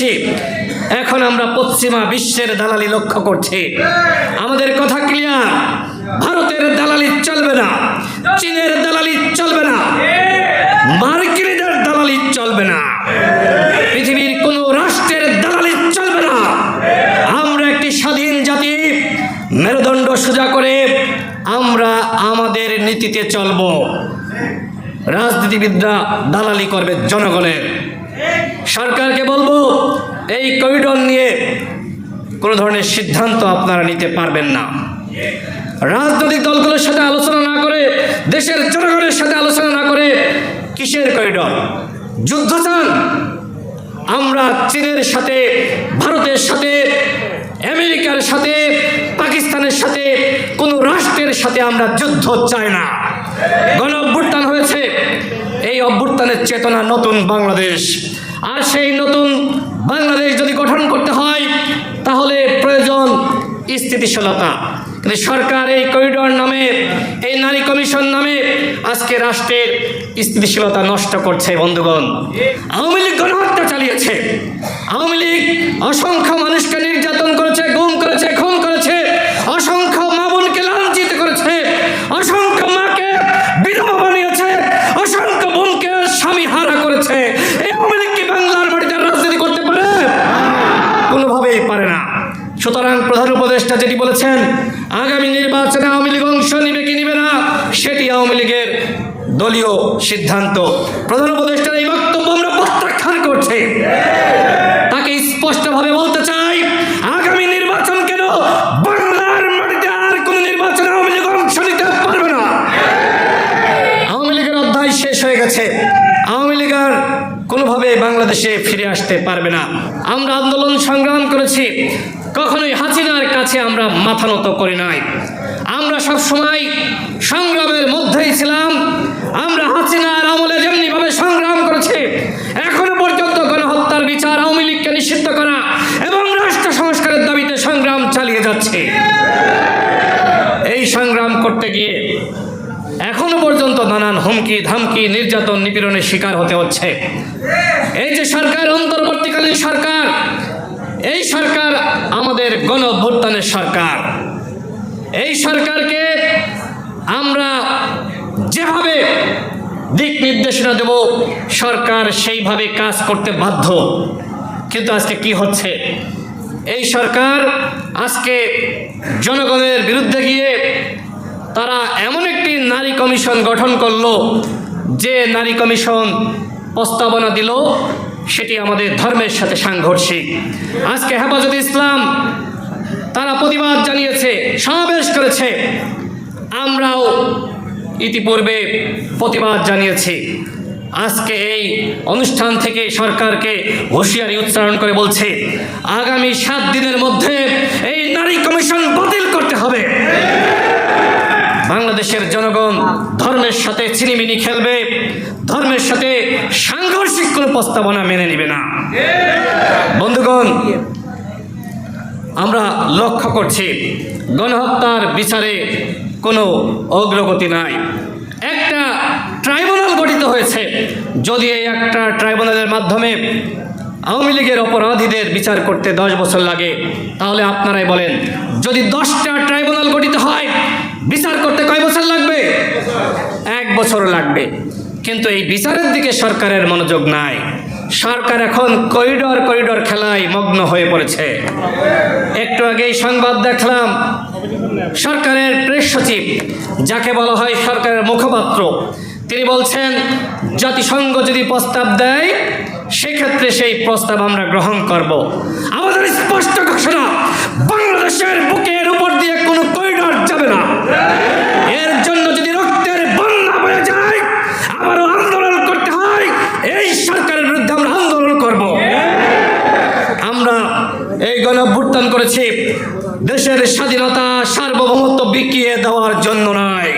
করছি। এখন আমরা পশ্চিমা বিশ্বের দালালি লক্ষ্য করছি। আমাদের কথা ক্লিয়ার ভারতের দালালি চলবে না। চীনের দালালি চলবে না। মার্কিনীদের দালালি চলবে না। পৃথিবীর কোন রাষ্ট্রের দালালি চলবে না। আমরা একটি স্বাধীন জাতি। মেরুদণ্ড সোজা করে আমরা আমাদের নীতিতে চলব। রাজনীতিবিদরা দালালি করবে জনগণের। সরকারকে বলব, এই করিডোর নিয়ে কোনো ধরনের সিদ্ধান্ত আপনারা নিতে পারবেন না। রাজনৈতিক দলগুলোর সাথে আলোচনা না করে, দেশের জনগণের সাথে আলোচনা না করে কিসের করিডোর যুদ্ধ চান? আমরা চীনের সাথে, ভারতের সাথে, আমেরিকার সাথে, পাকিস্তানের সাথে, কোনো রাষ্ট্রের সাথে আমরা যুদ্ধ চাই না। গণ অভ্যুত্থান হয়েছে, এই অভ্যুত্থানের চেতনা নতুন বাংলাদেশ। আর সেই নতুন বাংলাদেশ যদি গঠন করতে হয়, তাহলে প্রয়োজন স্থিতিশীলতা। কিন্তু সরকার এই করিডোর নামে, এই নারী কমিশন নামে আজকে রাষ্ট্রের স্থিতিশীলতা নষ্ট করছে, বন্ধুগণ। আওয়ামী লীগ গণহত্যা চালিয়েছে। আওয়ামী লীগ অসংখ্য মানুষকে নির্যাতন করেছে গুম করেছে খুন করেছে অসংখ্য মা বোনকে লাঞ্ছিত করেছে অসংখ্য মাকে বিধবা বানিয়েছে অসংখ্য বোনকে স্বামী হারা করেছে এই আওয়ামী লীগ কি বাংলার মাটিতে রাজনীতি করতে পারে কোনোভাবেই পারে না সুতরাং প্রধান উপদেষ্টা যেটি বলেছেন, আগামী নির্বাচনে আওয়ামী লীগ অংশ নিবে কি নিবে না, সেটি আওয়ামী লীগের দলীয় সিদ্ধান্ত। প্রধান উপদেষ্টার এই বক্তব্য আমরা প্রত্যাখ্যান করছি। তাকে স্পষ্টভাবে বলতে চাই, আগামী নির্বাচন কেন বাংলার মাটিতে আর কোন নির্বাচনে আওয়ামী লীগ অংশ নিতে পারবে না? আওয়ামী লীগের অধ্যায় শেষ হয়ে গেছে। আওয়ামী লীগ আর কোনোভাবে বাংলাদেশে ফিরে আসতে পারবে না। আমরা আন্দোলন সংগ্রাম করেছি। কখনোই হাসিনার কাছে আমরা মাথা নত করি নাই। আমরা সব সময় সংগ্রামের মধ্যেই ছিলাম। আমরা হাসিনার আমলে যেমনিভাবে সংগ্রাম করেছি, এখনও পর্যন্ত গণহত্যার বিচার আওয়ামী লীগকে নিষিদ্ধ করা এবং রাষ্ট্র সংস্কারের দাবিতে সংগ্রাম চালিয়ে যাচ্ছে। এই সংগ্রাম করতে গিয়ে এখনও পর্যন্ত নানান হুমকি, ধামকি, নির্যাতন, নিপীড়নের শিকার হতে হচ্ছে। এই যে সরকার, অন্তর্বর্তীকালীন সরকার এই সরকার আমাদের গণ সরকার। এই সরকারকে আমরা যেভাবে দিক নির্দেশনা দেব, সরকার সেইভাবে কাজ করতে বাধ্য। কিন্তু আজকে কি হচ্ছে? এই সরকার আজকে জনগণের বিরুদ্ধে গিয়ে তারা এমন একটি নারী কমিশন গঠন করল, যে নারী কমিশন প্রস্তাবনা দিল সেটি আমাদের ধর্মের সাথে সাংঘর্ষিক। আজকে হেফাজত ইসলাম তারা প্রতিবাদ জানিয়েছে, সমাবেশ করেছে। আমরাও ইতিপূর্বে প্রতিবাদ জানিয়েছি। আজকে এই অনুষ্ঠান থেকে সরকারকে হুঁশিয়ারি উচ্চারণ করে বলছে, আগামী সাত দিনের মধ্যে এই নারী কমিশন বাতিল করতে হবে। বাংলাদেশের জনগণ ধর্মের সাথে চিনিমিনি খেলবে ধর্মের সাথে সাংঘর্ষিক কোনো প্রস্তাবনা মেনে নেবে না। বন্ধুগণ, আমরা লক্ষ্য করছি, গণহত্যার বিচারে কোনো অগ্রগতি নাই। একটা ট্রাইব্যুনাল গঠিত হয়েছে, যদি এই একটা ট্রাইব্যুনালের মাধ্যমে আওয়ামী লীগের অপরাধীদের বিচার করতে দশ বছর লাগে, তাহলে আপনারাই বলেন, যদি দশটা ট্রাইব্যুনাল গঠিত হয়, বিচার করতে কয় বছর লাগবে? এক বছর লাগবে। কিন্তু এই বিচারের দিকে সরকারের মনোযোগ নাই। সরকার এখন করিডর করিডর খেলায় মগ্ন হয়ে পড়েছে। একটু আগেই সংবাদ দেখলাম, সরকারের প্রেস সচিব, যাকে বলা হয় সরকারের মুখপাত্র, তিনি বলছেন, জাতিসংঘ যদি প্রস্তাব দেয়, সেক্ষেত্রে সেই প্রস্তাব আমরা গ্রহণ করব। আমাদের স্পষ্ট ঘোষণা, বাংলাদেশের বুকের উপর দিয়ে কোনো করিডর যাবে না এর জন্য যদি রক্তের বন্যা বয়ে যায় আবারও আন্দোলন করতে হয় এই সরকারের বিরুদ্ধে আমরা আন্দোলন করব আমরা এই গণ অভ্যুত্থান করেছে দেশের স্বাধীনতা সার্বভৌমত্ব বিকিয়ে দেওয়ার জন্য নয়।